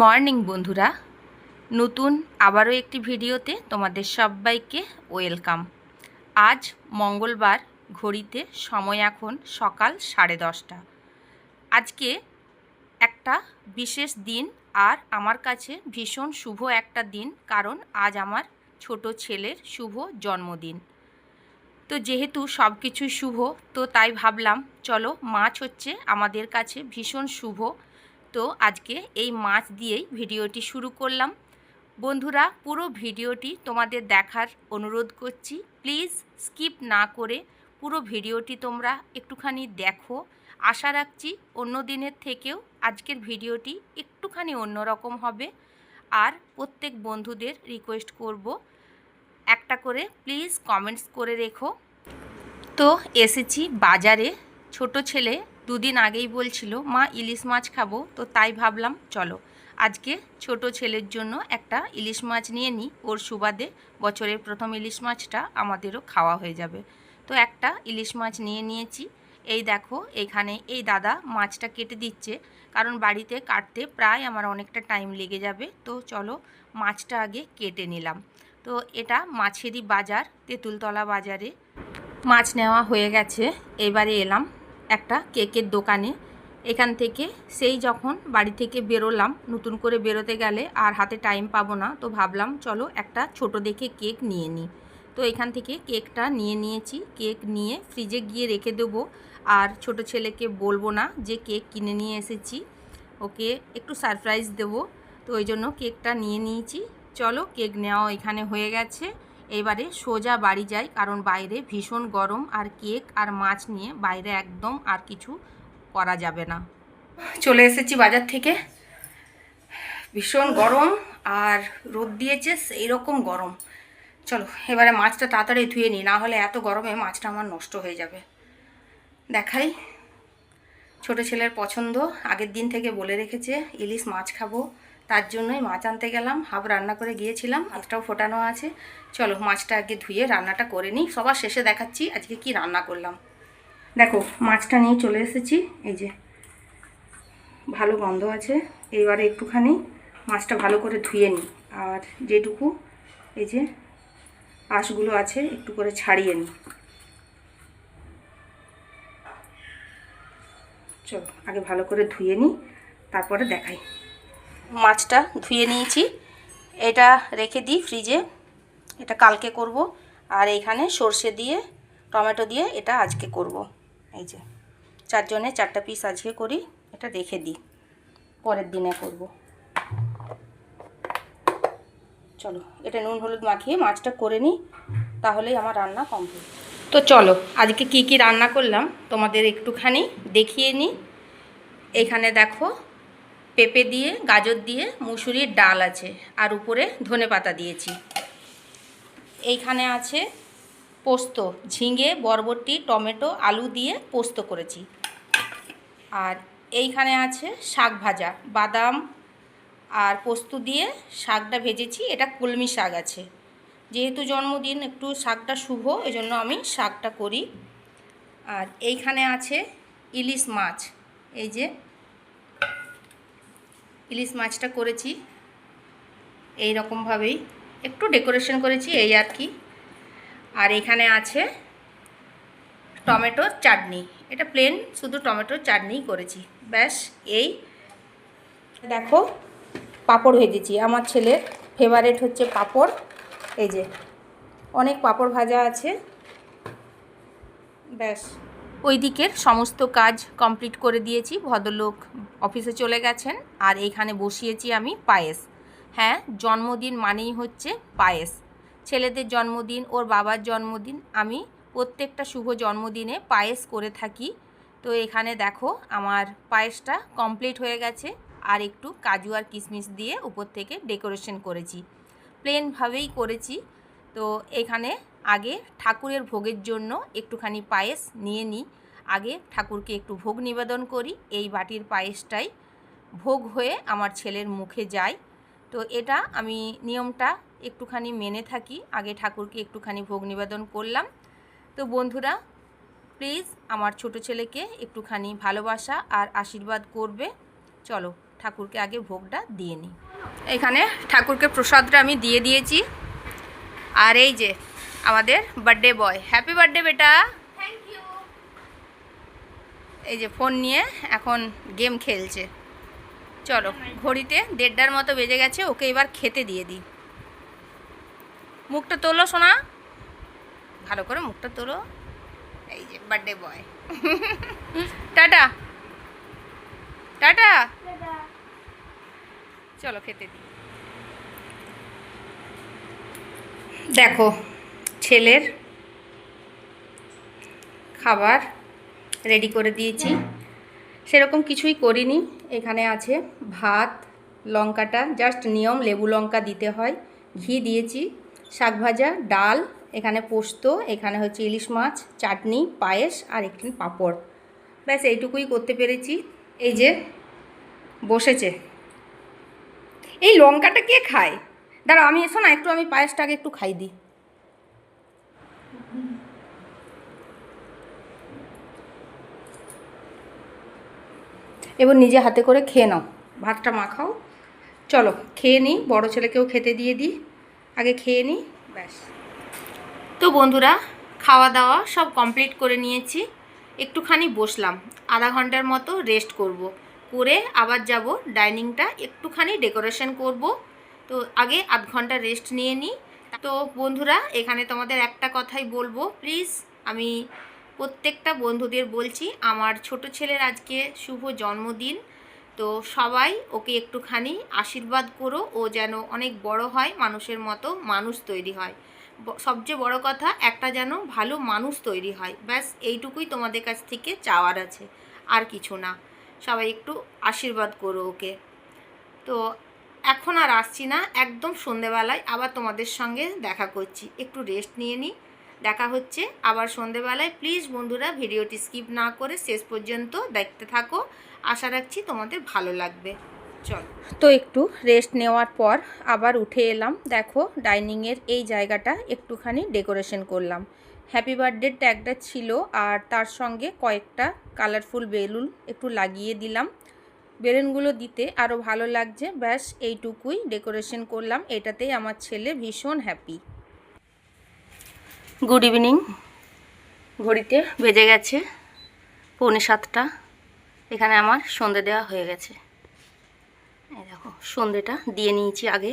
Morning বন্ধুরা। নতুন আবারও একটি ভিডিওতে তোমাদের সবাইকে ওয়েলকাম। আজ মঙ্গলবার, ঘড়িতে সময় এখন সকাল সাড়ে দশটা। আজকে একটা বিশেষ দিন আর আমার কাছে ভীষণ শুভ একটা দিন, কারণ আজ আমার ছোট ছেলের শুভ জন্মদিন। তো যেহেতু সব কিছুই শুভ, তো তাই ভাবলাম, চলো মাছ হচ্ছে আমাদের কাছে ভীষণ শুভ। তো আজকে এই মাছ দিয়েই ভিডিওটি শুরু করলাম। বন্ধুরা, পুরো ভিডিওটি তোমাদের দেখার অনুরোধ করছি। প্লিজ স্কিপ না করে পুরো ভিডিওটি তোমরা একটুখানি দেখো। আশা রাখছি অন্য দিনের থেকেও আজকের ভিডিওটি একটুখানি অন্যরকম হবে। আর প্রত্যেক বন্ধুদের রিকোয়েস্ট করব একটা করে প্লিজ কমেন্টস করে রেখো। তো এসেছি বাজারে। ছোট ছেলে দুদিন আগেই বলছিল, মা, ইলিশ মাছ খাব। তো তাই ভাবলাম, চলো, আজকে ছোট ছেলের জন্য একটা ইলিশ মাছ নিয়ে নিই। ওর সুবাদে বছরের প্রথম ইলিশ মাছটা আমাদেরও খাওয়া হয়ে যাবে। তো একটা ইলিশ মাছ নিয়ে নিয়েছি। এই দেখো, এখানে এই দাদা মাছটা কেটে দিচ্ছে। কারণ বাড়িতে কাটতে প্রায় আমার অনেকটা টাইম লেগে যাবে। তো চলো, মাছটা আগে কেটে নিলাম। তো এটা মাছেরই বাজার, তেঁতুলতলা বাজারে। মাছ নেওয়া হয়ে গেছে। এবারে এলাম। একটা কেকের দোকানে। এখান থেকে সেই যখন বাড়ি থেকে বেরোলাম, নতুন করে বেরোতে গেলে আর হাতে টাইম পাবো না, তো ভাবলাম চলো একটা ছোট দেখে কেক নিয়ে নিই তো এখান থেকে কেকটা নিয়ে নিয়েছি। কেক নিয়ে ফ্রিজে গিয়ে রেখে দেবো। আর ছোট ছেলেকে বলব না যে কেক কিনে নিয়ে এসেছি। ওকে একটু সারপ্রাইজ দেবো। তো ওই জন্য কেকটা নিয়ে নিয়েছি। চলো কেক নেওয়া এখানে হয়ে গেছে। এবারে সোজা বাড়ি যাই, কারণ বাইরে ভীষণ গরম আর কেক আর মাছ নিয়ে বাইরে একদম আর কিছু করা যাবে না। চলে এসেছি বাজার থেকে। ভীষণ গরম আর রোদ দিয়েছে সেই রকম গরম। চলো, এবারে মাছটা তাড়াতাড়ি ধুয়ে নিই, না হলে এত গরমে মাছটা আমার নষ্ট হয়ে যাবে। দেখাই। ছোট ছেলের পছন্দ, আগের দিন থেকে বলে রেখেছে, ইলিশ মাছ খাব। তার জন্যই মাছ আনতে গেলাম। হাফ রান্না করে গিয়েছিলাম হাতটাও ফোটানো আছে। চলো মাছটা আগে ধুয়ে রান্নাটা করে নিই। সবার শেষে দেখাচ্ছি আজকে কি রান্না করলাম। দেখো, মাছটা নিয়ে চলে এসেছি। এই যে, ভালো গন্ধ আছে। এইবারে একটুখানি মাছটা ভালো করে ধুয়ে নিই। আর যেটুকু এই যে আঁশগুলো আছে, একটু করে ছাড়িয়ে নিই। চলো, আগে ভালো করে ধুয়ে নিই, তারপরে দেখাই। মাছটা ধুয়ে নিয়েছি। এটা রেখে দিই ফ্রিজে। এটা কালকে করব। আর এইখানে সর্ষে দিয়ে, টমেটো দিয়ে এটা আজকে করব। এই যে, চারজনে চারটা পিস আজকে করি, এটা রেখে দিই। পরের দিনে করব। চলো, এটা নুন হলুদ মাখিয়ে মাছটা করে নিই, তাহলেই আমার রান্না কমপ্লিট তো চলো, আজকে কি কি রান্না করলাম, তোমাদের একটুখানি দেখিয়ে নিই। এখানে দেখো পেঁপে দিয়ে, গাজর দিয়ে, মুসুরির ডাল আছে। আর উপরে ধনে পাতা দিয়েছি। এইখানে আছে পোস্ত, ঝিঙে, বরবটি, টমেটো, আলু দিয়ে পোস্ত করেছি। আর এইখানে আছে শাক ভাজা, বাদাম আর পোস্ত দিয়ে শাকটা ভেজেছি। এটা কলমি শাক আছে। যেহেতু জন্মদিন, একটু শাকটা শুভ, এজন্য আমি শাকটা করি। আর এইখানে আছে ইলিশ মাছ। এই যে ইলিশ মাছটা করেছি। এই রকমভাবেই একটু ডেকোরেশন করেছি এই আর কি। আর এখানে আছে টমেটোর চাটনি। এটা প্লেন শুধু টমেটোর চাটনিই করেছি। ব্যাস, এই দেখো, পাঁপড় ভেজেছি। আমার ছেলের ফেভারেট হচ্ছে পাপড়। এই যে, অনেক পাঁপড় ভাজা আছে। ব্যাস। ওই দিকের সমস্ত কাজ কমপ্লিট করে দিয়েছি। ভদ্রলোক অফিসে চলে গেছেন, আর এইখানে বসিয়েছি আমি পায়েস। হ্যাঁ জন্মদিন মানেই হচ্ছে পায়েস। ছেলেদের জন্মদিন, ওর বাবার জন্মদিন, আমি প্রত্যেকটা শুভ জন্মদিনে পায়েস করে থাকি। তো এখানে দেখো, আমার পায়েসটা কমপ্লিট হয়ে গেছে, আর একটু কাজু আর কিশমিশ দিয়ে উপর থেকে ডেকোরেশন করেছি। প্লেনভাবেই করেছি। তো এখানে আগে ঠাকুরের ভোগের জন্য একটুখানি পায়েস নিয়ে নিই। আগে ঠাকুরকে একটু ভোগ নিবেদন করি। এই বাটির পায়েসটাই ভোগ হয়ে আমার ছেলের মুখে যায়। তো এটা আমি নিয়মটা একটুখানি মেনে থাকি। আগে ঠাকুরকে একটুখানি ভোগ নিবেদন করলাম। তো বন্ধুরা, প্লিজ আমার ছোট ছেলেকে একটুখানি ভালোবাসা আর আশীর্বাদ করবে। চলো ঠাকুরকে আগে ভোগটা দিয়ে নিই। এখানে ঠাকুরকে প্রসাদটা আমি দিয়ে দিয়েছি। আর এই যে আমাদের বার্থডে বয় হ্যাপি বার্থডে বেটা। এই যে ফোন নিয়ে এখন গেম খেলছে। চলো ঘড়িতে দেড়টার মতো বেজে গেছে ওকে এবার খেতে দিয়ে দিই। মুখটা তোলো শোনা ভালো করে মুখটা তোলো। এই যে বার্থডে বয় টাটা। টাটা। চলো খেতে দিই। দেখো ছেলের খাবার রেডি করে দিয়েছি। সেরকম কিছুই করিনি। এখানে আছে ভাত, লঙ্কাটা, জাস্ট নিয়ম, লেবু লঙ্কা দিতে হয়। ঘি দিয়েছি, শাক ভাজা, ডাল, এখানে পোস্ত, এখানে হচ্ছে ইলিশ মাছ, চাটনি, পায়েস আর একটি পাঁপড়। ব্যাস, এইটুকুই করতে পেরেছি। এই যে বসেছে। এই লঙ্কাটা কে খায়? দাঁড়া আমি এসো না, একটু আমি পায়েসটাকে একটু খাই দিই। এবার নিজে হাতে করে খেয়ে নাও। ভাতটা মাখাও। চলো, খেয়ে নিই। বড় ছেলেকেও খেতে দিয়ে দিই। আগে খেয়ে নিই, ব্যাস। তো বন্ধুরা খাওয়া দাওয়া সব কমপ্লিট করে নিয়েছি। একটুখানি বসলাম। আধা ঘণ্টার মতো রেস্ট করব। করে আবার যাব ডাইনিংটা একটুখানি ডেকোরেশন করব। তো আগে আধ ঘণ্টা রেস্ট নিয়ে নিই। তো বন্ধুরা, এখানে তোমাদের একটা কথাই বলব। প্লিজ আমি প্রত্যেকটা বন্ধুদের বলছি, আমার ছোট ছেলের আজকে শুভ জন্মদিন। তো সবাই ওকে একটুখানি আশীর্বাদ করো, ও যেন অনেক বড় হয়, মানুষের মতো মানুষ তৈরি হয়। সবচেয়ে বড় কথা, একটা যেন ভালো মানুষ তৈরি হয়। ব্যাস, এইটুকুই তোমাদের কাছ থেকে চাওয়ার আছে, আর কিছু না। সবাই একটু আশীর্বাদ করো ওকে। তো এখন আর আসছি না, একদম সন্ধেবেলায় আবার তোমাদের সঙ্গে দেখা করছি। একটু রেস্ট নিয়ে নিই দেখা হচ্ছে। আবার সন্ধেবেলায় প্লিজ বন্ধুরা ভিডিওটি স্কিপ না করে শেষ পর্যন্ত দেখতে থাকো। আশা রাখছি তোমাদের ভালো লাগবে। চল। তো একটু রেস্ট নেওয়ার পর আবার উঠে এলাম। দেখো ডাইনিংয়ের এই জায়গাটা একটুখানি ডেকোরেশন করলাম। হ্যাপি বার্থডে ট্যাগটা ছিল আর তার সঙ্গে কয়েকটা কালারফুল বেলুন একটু লাগিয়ে দিলাম। বেলুনগুলো দিতে আরও ভালো লাগছে। ব্যাস, এইটুকুই ডেকোরেশন করলাম। এটাতেই আমার ছেলে ভীষণ হ্যাপি গুড ইভিনিং ঘড়িতে বেজে গেছে পৌনে সাতটা। এখানে আমার সন্ধে দেওয়া হয়ে গেছে। এই দেখো, সন্ধেটা দিয়ে নিয়েছি আগে।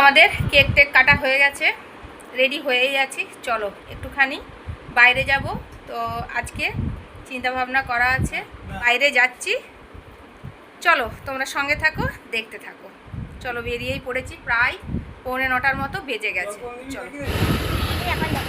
আমাদের কেক টেক কাটা হয়ে গেছে রেডি হয়েই আছি। চলো, একটুখানি বাইরে যাব। তো আজকে চিন্তা ভাবনা করা আছে, বাইরে যাচ্ছি। চলো, তোমরা সঙ্গে থাকো, দেখতে থাকো। চলো, বেরিয়েই পড়েছি, প্রায় পৌনে নটার মতো বেজে গেছে। চলো না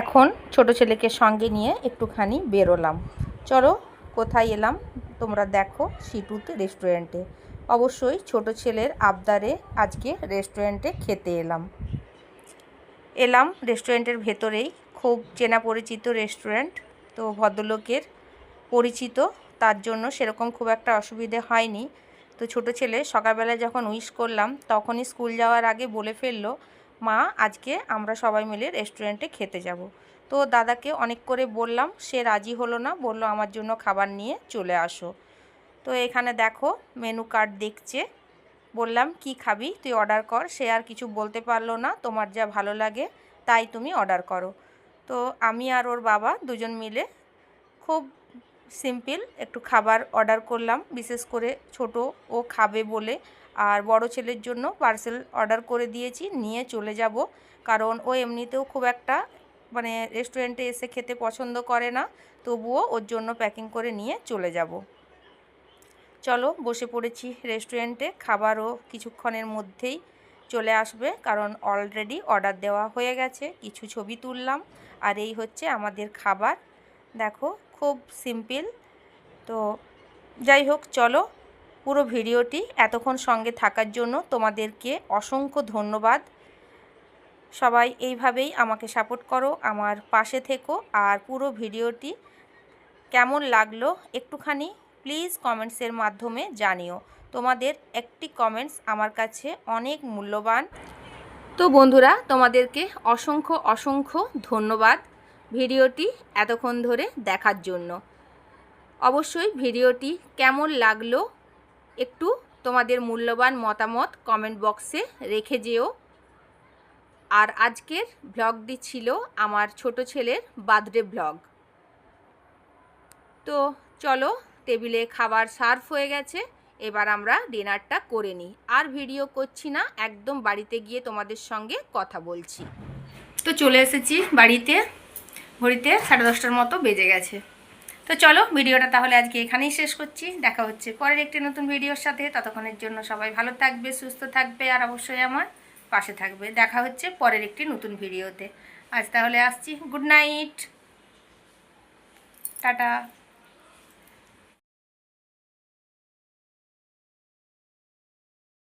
এখন ছোট ছেলেকে সঙ্গে নিয়ে একটুখানি বেরোলাম। চলো, কোথায় এলাম? তোমরা দেখো সিটুতে রেস্টুরেন্টে অবশ্যই ছোট ছেলের আবদারে আজকে রেস্টুরেন্টে খেতে এলাম। এলাম রেস্টুরেন্টের ভেতরেই। খুব চেনা পরিচিত রেস্টুরেন্ট তো ভদ্রলোকের পরিচিত, তার জন্য সেরকম খুব একটা অসুবিধে হয়নি। তো ছোট ছেলে সকালবেলায় যখন উইশ করলাম, তখনই স্কুল যাওয়ার আগে বলে ফেলল, মা, আজকে আমরা সবাই মিলে রেস্টুরেন্টে খেতে যাব। তো দাদাকে অনেক করে বললাম, সে রাজি হলো না, বলল আমার জন্য খাবার নিয়ে চলে আসো। তো এখানে দেখো মেনু কার্ড দেখছে। বললাম, কি খাবি? তুই অর্ডার কর। সে আর কিছু বলতে পারল না, তোমার যা ভালো লাগে, তাই তুমি অর্ডার করো। তো আমি আর ওর বাবা দুজন মিলে খুব সিম্পল একটু খাবার অর্ডার করলাম, বিশেষ করে ছোট ও খাবে বলে। আর বড় ছেলের জন্য পার্সেল অর্ডার করে দিয়েছি, নিয়ে চলে যাব। কারণ ও এমনিতেও খুব একটা মানে রেস্টুরেন্টে এসে খেতে পছন্দ করে না, তবুও ওর জন্য প্যাকিং করে নিয়ে চলে যাব। চলো, বসে পড়েছি রেস্টুরেন্টে খাবারও কিছুক্ষণের মধ্যেই চলে আসবে, কারণ অলরেডি অর্ডার দেওয়া হয়ে গেছে, কিছু ছবি তুললাম, আর এই হচ্ছে আমাদের খাবার। দেখো, খুব সিম্পল তো যাই হোক, চলো, পুরো ভিডিওটি এতক্ষণ সঙ্গে থাকার জন্য তোমাদেরকে অসংখ্য ধন্যবাদ। সবাই এইভাবেই আমাকে সাপোর্ট করো, আমার পাশে থেকো আর পুরো ভিডিওটি কেমন লাগল একটুখানি প্লিজ কমেন্টসের মাধ্যমে জানিও। তোমাদের একটি কমেন্টস আমার কাছে অনেক মূল্যবান। তো বন্ধুরা, তোমাদেরকে অসংখ্য অসংখ্য ধন্যবাদ ভিডিওটি এতক্ষণ ধরে দেখার জন্য। অবশ্যই ভিডিওটি কেমন লাগল একটু তোমাদের মূল্যবান মতামত কমেন্ট বক্সে রেখে যেও। আর আজকের ব্লগটি ছিল আমার ছোট ছেলের বার্থডে ব্লগ তো চলো টেবিলে খাবার সার্ভ হয়ে গেছে, এবার আমরা ডিনারটা করে নিই। আর ভিডিও করছি না, একদম বাড়িতে গিয়ে তোমাদের সঙ্গে কথা বলছি। তো চলে এসেছি বাড়িতে, ঘড়িতে সাড়ে দশটার মতো বেজে গেছে। তো চলো ভিডিওটা তাহলে আজকে এখানেই শেষ করছি। দেখা হচ্ছে পরের একটি নতুন ভিডিওর সাথে। ততক্ষণের জন্য সবাই ভালো থাকবে, সুস্থ থাকবে, আর অবশ্যই আমার পাশে থাকবে। দেখা হচ্ছে পরের একটি নতুন ভিডিওতে। আজ তাহলে আসছি। Good night. টাটা।